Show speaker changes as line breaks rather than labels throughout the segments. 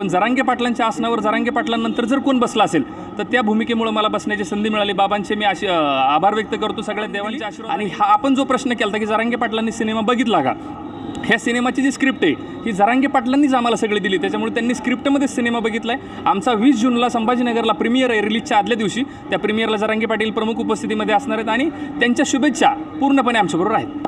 पण जरांगे पाटलांच्या आसनावर जरांगे पाटलांनंतर जर कोण बसला असेल तर त्या भूमिकेमुळे मला बसण्याची संधी मिळाली. बाबांचे मी अशी अ, आभार व्यक्त करतो सगळ्या देवांचे आशीर्वाद. आणि हा आपण जो प्रश्न केला होता की जरांगे पाटलांनी सिनेमा बघितला का? ह्या सिनेमाची जी स्क्रिप्ट आहे ही जरांगे पाटलांनीच आम्हाला सगळी दिली. त्याच्यामुळे त्यांनी स्क्रिप्टमध्येच सिनेमा बघितला आहे आमचा वीस जूनला संभाजीनगरला प्रीमियर आहे रिलीजच्या आदल्या दिवशी. त्या प्रीमियरला जरांगे पाटील प्रमुख उपस्थितीमध्ये असणार आहेत आणि त्यांच्या शुभेच्छा पूर्णपणे आमच्याबरोबर आहेत.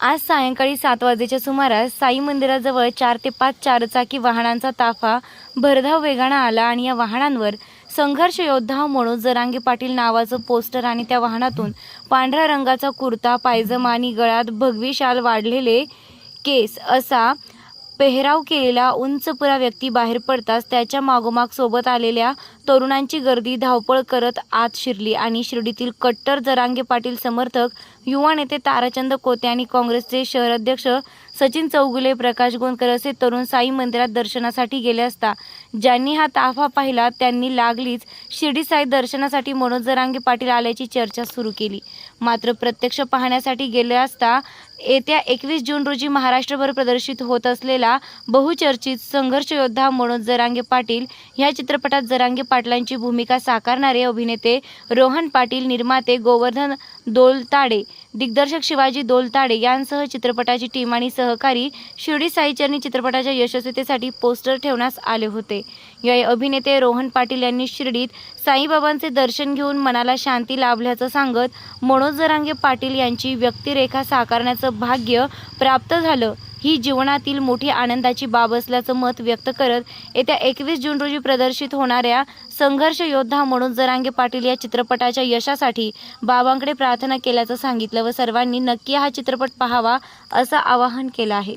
आज सायंकाळी सात वाजेच्या सुमारास साई मंदिराजवळ चार ते पाच चारचाकी वाहनांचा ताफा भरधाव वेगानं आला आणि या वाहनांवर संघर्ष योद्धा म्हणून जरांगे पाटील नावाचं पोस्टर आणि त्या वाहनातून पांढऱ्या रंगाचा कुर्ता पायजमा आणि गळ्यात भगवी शाल वाढलेले केस असा पेहराव केलेला उंचपुरा व्यक्ती बाहेर पडताच त्याच्या मागोमाग सोबत आलेल्या तरुणांची गर्दी धावपळ करत आत शिरली आणि शिर्डीतील कट्टर जरांगे पाटील समर्थक युवा नेते ताराचंद कोते आणि काँग्रेसचे शहराध्यक्ष सचिन चौगुले प्रकाश गोंदकर असे तरुण साई मंदिरात दर्शनासाठी गेले असता ज्यांनी हा ताफा पाहिला त्यांनी लागलीच शिर्डी साई दर्शनासाठी मनोज जरांगे पाटील आल्याची चर्चा सुरू केली. मात्र प्रत्यक्ष पाहण्यासाठी गेले असता येत्या एकवीस जून रोजी महाराष्ट्रभर प्रदर्शित होत असलेला बहुचर्चित संघर्ष योद्धा मनोज जरांगे पाटील ह्या चित्रपटात जरांगे पाटलांची भूमिका साकारणारे अभिनेते रोहन पाटील निर्माते गोवर्धन दोलताडे दिग्दर्शक शिवाजी दोलताडे यांसह चित्रपटाची टीम आणि सहकारी शिर्डी साईचरणी चित्रपटाच्या यशस्वीतेसाठी पोस्टर ठेवण्यास आले होते. यावेळी अभिनेते रोहन पाटील यांनी शिर्डीत साईबाबांचे दर्शन घेऊन मनाला शांती लाभल्याचं सांगत मनोज जरांगे पाटील यांची व्यक्तिरेखा साकारण्याचं भाग्य प्राप्त झालं. ही जीवनातील मोठी आनंदाची बाब असल्याचं मत व्यक्त करत येत्या एकवीस जून रोजी प्रदर्शित होणाऱ्या संघर्ष योद्धा म्हणून जरांगे पाटील या चित्रपटाच्या यशासाठी बाबांकडे प्रार्थना केल्याचं सांगितलं व सर्वांनी नक्की हा चित्रपट पाहावा असं आवाहन केलं आहे.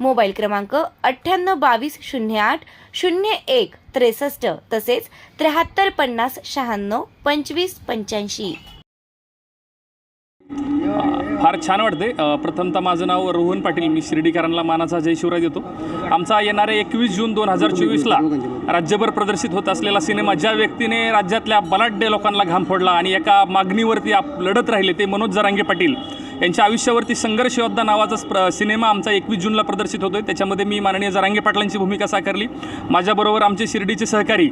मोबाईल क्रमांक अठ्ठ्याण्णव बावीस शून्य आठ शून्य एक त्रेसष्ट तसेच त्र्याहत्तर पन्नास शहाण्णव पंचवीस पंच्याऐंशी.
फार छान वाटते प्रथमतः माझं नाव रोहन पाटील. मी शिर्डीकरांना मानाचा जय शिवराय देतो. आमचा येणाऱ्या एकवीस जून दोन हजार चोवीसला राज्यभर प्रदर्शित होत असलेला सिनेमा ज्या व्यक्तीने राज्यातल्या बलाढ्य लोकांना घाम फोडला आणि एका मागणीवरती आप लढत राहिले ते मनोज जरांगे पाटील यांच्या आयुष्यावरती संघर्ष योद्धा नावाचा प्र सिनेमा आमचा एकवीस जूनला प्रदर्शित होतोय. त्याच्यामध्ये मी माननीय जरांगे पाटलांची भूमिका साकारली. माझ्याबरोबर आमचे शिर्डीचे सहकारी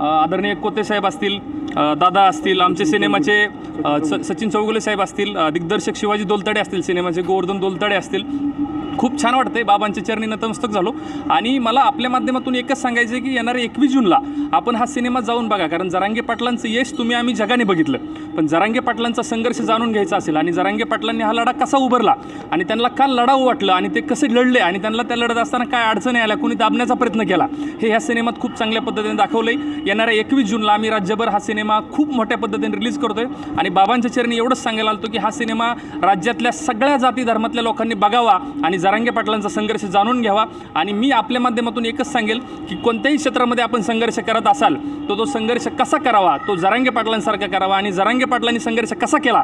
आदरणीय कोते साहेब असतील दादा असतील आमचे सिनेमाचे स सचिन चौगुले साहेब असतील दिग्दर्शक शिवाजी दोलतडे असतील सिनेमाचे गोवर्धन दोलतडे असतील. खूप छान वाटतंय. बाबांच्या चरणी नतमस्तक झालो. आणि मला आपल्या माध्यमातून एकच सांगायचं आहे की येणाऱ्या एकवीस जूनला आपण हा सिनेमा जाऊन बघा. कारण जरांगे पाटलांचं यश तुम्ही आम्ही जगाने बघितलं. पण जरांगे पाटलांचा संघर्ष जाणून घ्यायचा असेल आणि जरांगे पाटलांनी हा लढा कसा उभारला आणि त्यांना का लढावं वाटलं आणि ते कसे लढले आणि त्यांना त्या लढत असताना काय अडचणी आल्या कुणी दाबण्याचा प्रयत्न केला हे ह्या सिनेमात खूप चांगल्या पद्धतीने दाखवलंय. येणाऱ्या एकवीस जूनला आम्ही राज्यभर हा सिनेमा खूप मोठ्या पद्धतीने रिलीज करतोय. आणि बाबांच्या चरणी एवढंच सांगायला आलतो की हा सिनेमा राज्यातल्या सगळ्या जाती धर्मातल्या लोकांनी बघावा आणि जरांगे पाटलांचा संघर्ष जाणून घ्यावा आणि मी आपल्या माध्यमातून एकच सांगेल की कोणत्याही क्षेत्रामध्ये आपण संघर्ष करत असाल तो तो संघर्ष कसा करावा? तो जरांगे पाटलांसारखा करावा आणि जरांगे पाटलांनी संघर्ष कसा केला?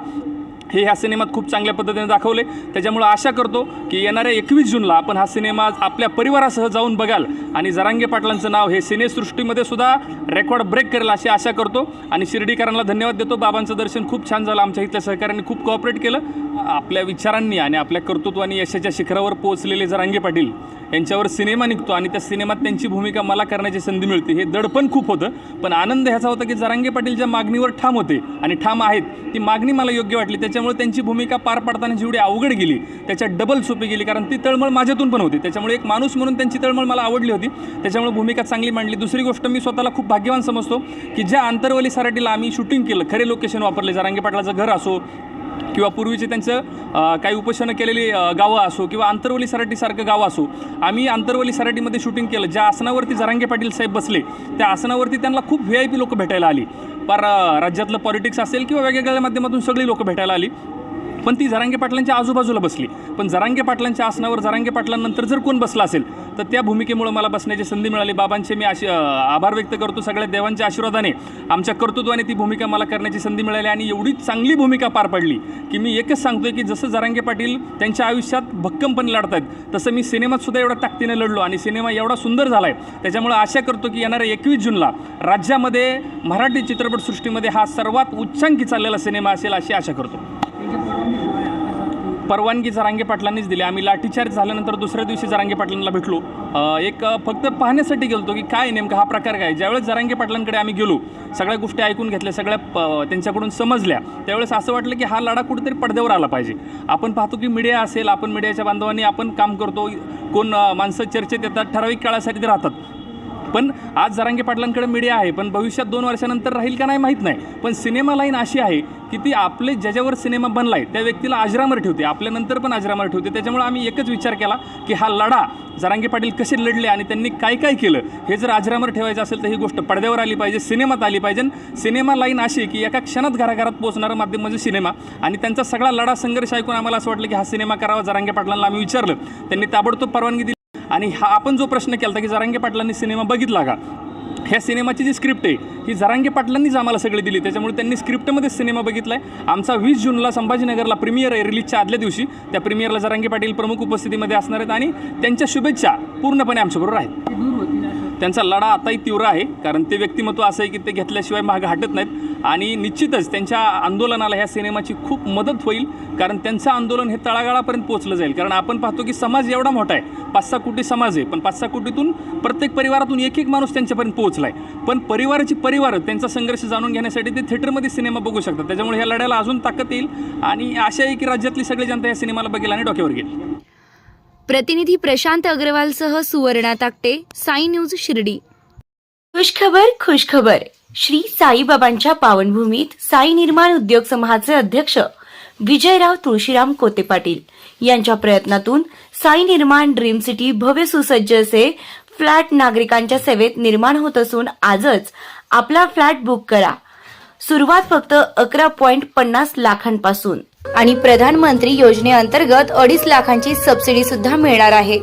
हे ह्या सिनेमात खूप चांगल्या पद्धतीने दाखवले. त्याच्यामुळं आशा करतो की येणाऱ्या एकवीस जूनला आपण हा सिनेमा आपल्या परिवारासह जाऊन बघाल. आणि जरांगे पाटलांचं नाव हे सिनेसृष्टीमध्ये सुद्धा रेकॉर्ड ब्रेक करेल अशी आशा करतो. आणि शिर्डीकरांना धन्यवाद देतो. बाबांचं दर्शन खूप छान झालं. आमच्या इथल्या सहकाऱ्यांनी खूप कॉपरेट केलं. आपल्या विचारांनी आणि आपल्या कर्तृत्वाने यशाच्या शिखरावर पोहोचलेले जरांगे पाटील यांच्यावर सिनेमा निघतो आणि त्या सिनेमात त्यांची भूमिका मला करण्याची संधी मिळते. हे दडपण खूप होतं. पण आनंद ह्याचा होता की जरांगे पाटील ज्या मागणीवर ठाम होते. आणि ठाम आहेत. ती मागणी मला योग्य वाटली. त्याच्या त्याच्यामुळे त्यांची भूमिका पार पाडताना जेवढी अवघड गेली त्याच्या डबल सोपी गेली. कारण ती तळमळ माझ्यातून पण होती. त्याच्यामुळे एक माणूस म्हणून त्यांची तळमळ मला आवडली होती. त्याच्यामुळे भूमिका चांगली मांडली. दुसरी गोष्ट मी स्वतःला खूप भाग्यवान समजतो की ज्या आंतरवली सराटीला आम्ही शूटिंग केलं खरे लोकेशन वापरले. जरांगे पाटलाचं घर असो किंवा पूर्वीचे त्यांचं काही उपोषणं केलेली गावं असो किंवा आंतरवली सराटीसारखं गाव असो आम्ही आंतरवली सराटीमध्ये शूटिंग केलं. ज्या आसनावरती जरांगे पाटील साहेब बसले त्या आसनावरती त्यांना खूप व्ही आय पी लोकं भेटायला आली. पर राज्यातलं पॉलिटिक्स असेल किंवा वेगवेगळ्या माध्यमातून सगळी लोकं भेटायला आली. पण ती जरांगे पाटलांच्या आजूबाजूला बसली. पण जरांगे पाटलांच्या आसनावर जरांगे पाटलांनंतर जर कोण बसला असेल तर त्या भूमिकेमुळे मला बसण्याची संधी मिळाली. बाबांचे मी आशी आभार व्यक्त करतो सगळ्या देवांच्या आशीर्वादाने. आमच्या कर्तृत्वाने ती भूमिका मला करण्याची संधी मिळाली आणि एवढी चांगली भूमिका पार पडली की मी एकच सांगतोय की जसं जरांगे पाटील त्यांच्या आयुष्यात भक्कमपणे लढत आहेत तसं मी सिनेमात सुद्धा एवढ्या ताकदीने लढलो आणि सिनेमा एवढा सुंदर झाला आहे त्याच्यामुळे आशा करतो की येणाऱ्या एकवीस जूनला राज्यामध्ये मराठी चित्रपटसृष्टीमध्ये हा सर्वात उच्चांकी चाललेला सिनेमा असेल अशी आशा करतो. परवानगी जरांगे पाटलांनीच दिली. आम्ही लाठीचार्ज झाल्यानंतर दुसऱ्या दिवशी जरांगे पाटलांना भेटलो. एक फक्त पाहण्यासाठी गेलतो की काय नेमका हा प्रकार काय ज्यावेळेस जरांगे पाटलांकडे आम्ही गेलो सगळ्या गोष्टी ऐकून घेतल्या सगळ्या प- त्यांच्याकडून समजल्या त्यावेळेस असं वाटलं की हा लढा कुठेतरी पडद्यावर आला पाहिजे. आपण पाहतो की मीडिया असेल आपण मीडियाच्या बांधवांनी आपण काम करतो. कोण माणसं चर्चेत येतात ठराविक काळासाठी राहतात. पण आज जरांगे पाटलांकडे मीडिया आहे पण भविष्यात दोन वर्षानंतर राहील का नाही माहीत नाही. पण सिनेमा लाईन अशी आहे की ती आपले ज्याच्यावर सिनेमा बनला आहे त्या व्यक्तीला अजरामर ठेवते. आपल्यानंतर पण अजरामर ठेवते. त्याच्यामुळे आम्ही एकच विचार केला की हा लढा जरांगे पाटील कसे लढले आणि त्यांनी काय काय केलं हे जर अजरामर ठेवायचं असेल तर ही गोष्ट पडद्यावर आली पाहिजे सिनेमात आली पाहिजे. सिनेमा लाईन अशी आहे की एका क्षणात घराघरात पोहोचणारं माध्यम म्हणजे सिनेमा. आणि त्यांचा सगळा लढा संघर्ष ऐकून आम्हाला असं वाटलं की हा सिनेमा करावा जरांगे पाटलांना आम्ही विचारलं. त्यांनी ताबडतोब परवानगी दिली. आणि हा आपण जो प्रश्न केला होता की जरांगे पाटलांनी सिनेमा बघितला का? ह्या सिनेमाची जी स्क्रिप्ट आहे ही जरांगे पाटलांनीच आम्हाला सगळी दिली. त्याच्यामुळे त्यांनी स्क्रिप्टमध्ये सिनेमा बघितला आहे आमचा वीस जूनला संभाजीनगरला प्रीमियर आहे रिलीजच्या आदल्या दिवशी. त्या प्रीमियरला जरांगे पाटील प्रमुख उपस्थितीमध्ये असणार आहेत आणि त्यांच्या शुभेच्छा पूर्णपणे आमच्याबरोबर आहेत. त्यांचा लढा आताही तीव्र आहे कारण ते व्यक्तिमत्व असं आहे की ते घेतल्याशिवाय महाग हटत नाहीत. आणि निश्चितच त्यांच्या आंदोलनाला ह्या सिनेमाची खूप मदत होईल कारण त्यांचं आंदोलन हे तळागाळापर्यंत पोहोचलं जाईल. कारण आपण पाहतो की समाज एवढा मोठा आहे. पाच सहा कोटी समाज आहे पण पाच सहा कोटीतून प्रत्येक परिवारातून एक एक माणूस त्यांच्यापर्यंत पोहोचला आहे पण परिवाराची परिवार त्यांचा संघर्ष जाणून घेण्यासाठी ते थिएटरमध्ये सिनेमा बघू शकतात. त्याच्यामुळे ह्या लढ्याला अजून ताकद येईल. आणि आशा आहे की राज्यातली सगळी जनता या सिनेमाला बघेल आणि डोक्यावर घेईल.
प्रतिनिधी प्रशांत अग्रवालसह सुवर्णा ताकटे साई न्यूज शिर्डी. खुशखबर खुशखबर. श्री साईबाबांच्या पावनभूमीत साई निर्माण उद्योग समूहाचे अध्यक्ष विजयराव तुळशीराम कोते पाटील यांच्या प्रयत्नातून साई निर्माण ड्रीम सिटी भव्य सुसज्ज असे फ्लॅट नागरिकांच्या सेवेत निर्माण होत असून आजच आपला फ्लॅट बुक करा. सुरुवात फक्त अकरा पॉइंट पन्नास लाखांपासून. आणि प्रधानमंत्री योजनेअंतर्गत अडीच लाखांची सबसिडी सुद्धा मिळणार आहे.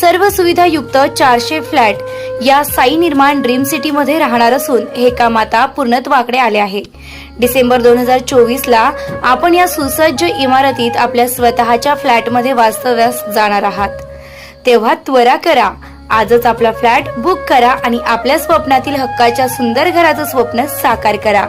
सर्व सुविधा युक्त चारशे फ्लॅट या साई निर्माण ड्रीम सिटी मध्ये राहणार असून हे काम आता पूर्णत्वाकडे आले आहे. डिसेंबर दोन हजार चोवीस ला आपण या सुसज्ज इमारतीत आपल्या स्वतःच्या फ्लॅटमध्ये वास्तव्यास जाणार आहात. तेव्हा त्वरा करा. आजच आपला फ्लॅट बुक करा आणि आपल्या स्वप्नातील हक्काच्या सुंदर घराचं स्वप्न साकार करा.